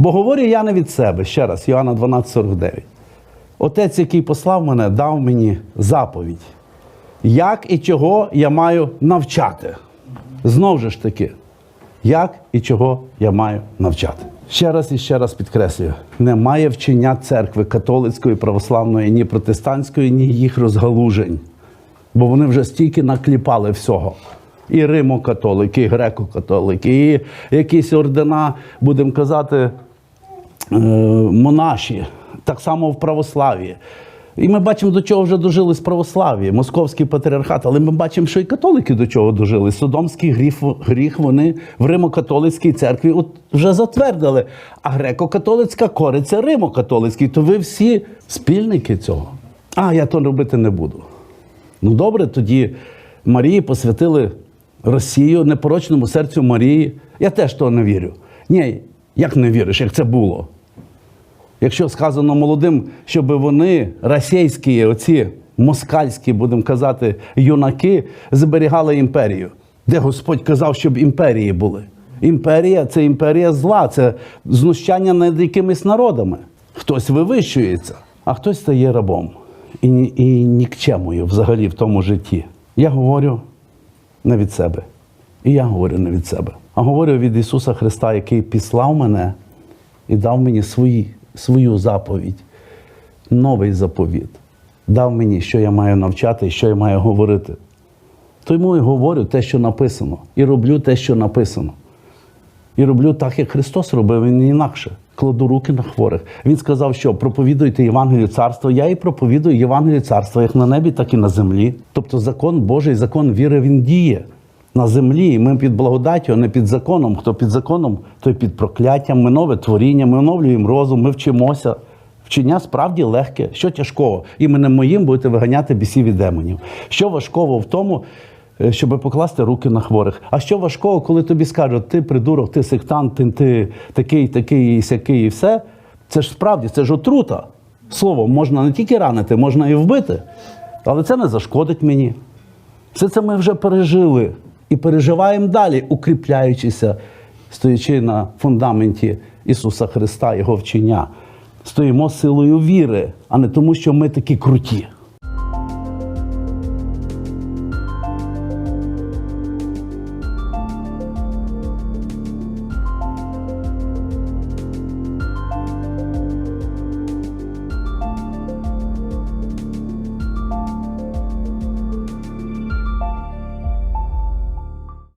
Бо говорю я не від себе, ще раз, Йоанна 12,49. Отець, який послав мене, дав мені заповідь, як і чого я маю навчати. Знову ж таки, як і чого я маю навчати. Ще раз і ще раз підкреслюю: немає вчення церкви католицької, православної, ні протестантської, ні їх розгалужень. Бо вони вже стільки накліпали всього. І Римо-католики, і греко-католики, і якісь ордена, будемо казати, монаші, так само в православ'ї. І ми бачимо, до чого вже дожились православ'ї, московський патріархат, але ми бачимо, що і католики до чого дожили. Содомський гріх, вони в Римо-католицькій церкві от вже затвердили. А греко-католицька кориться Римо-католицькій. То ви всі спільники цього. А я то робити не буду. Ну добре, тоді Марії посвятили Росію непорочному серцю Марії. Я теж того не вірю. Ні, як не віриш, як це було? Якщо сказано молодим, щоб вони, російські, оці москальські, будемо казати, юнаки, зберігали імперію, де Господь казав, щоб імперії були. Імперія це імперія зла, це знущання над якимись народами. Хтось вивищується, а хтось стає рабом і, і нікчемою взагалі в тому житті. Я говорю не від себе. І я говорю не від себе, а говорю від Ісуса Христа, який післав мене і дав мені свої, свою заповідь, новий заповіт. Дав мені, що я маю навчати що я маю говорити. Тому і говорю те, що написано, і роблю те, що написано. І роблю так, як Христос робив, не інакше. Кладу руки на хворих. Він сказав, що проповідуйте Євангелію царства. Я і проповідую Євангелію царства як на небі, так і на землі. Тобто закон Божий, закон віри, він діє на землі. І ми під благодаттю, а не під законом. Хто під законом, той під прокляттям. Ми нове творіння, ми оновлюємо розум, ми вчимося. Вчення справді легке. Що тяжкого? Іменем моїм будете виганяти бісів і демонів. Що важкого в тому, е, щоб покласти руки на хворих. А що важкого, коли тобі скажуть, ти придурок, ти сектант, ти, ти такий, такий, і сякий, і все. Це ж справді, це ж отрута. Словом, можна не тільки ранити, можна і вбити. Але це не зашкодить мені. Все це ми вже пережили і переживаємо далі, укріпляючися, стоячи на фундаменті Ісуса Христа, Його вчення. Стоїмо силою віри, а не тому, що ми такі круті.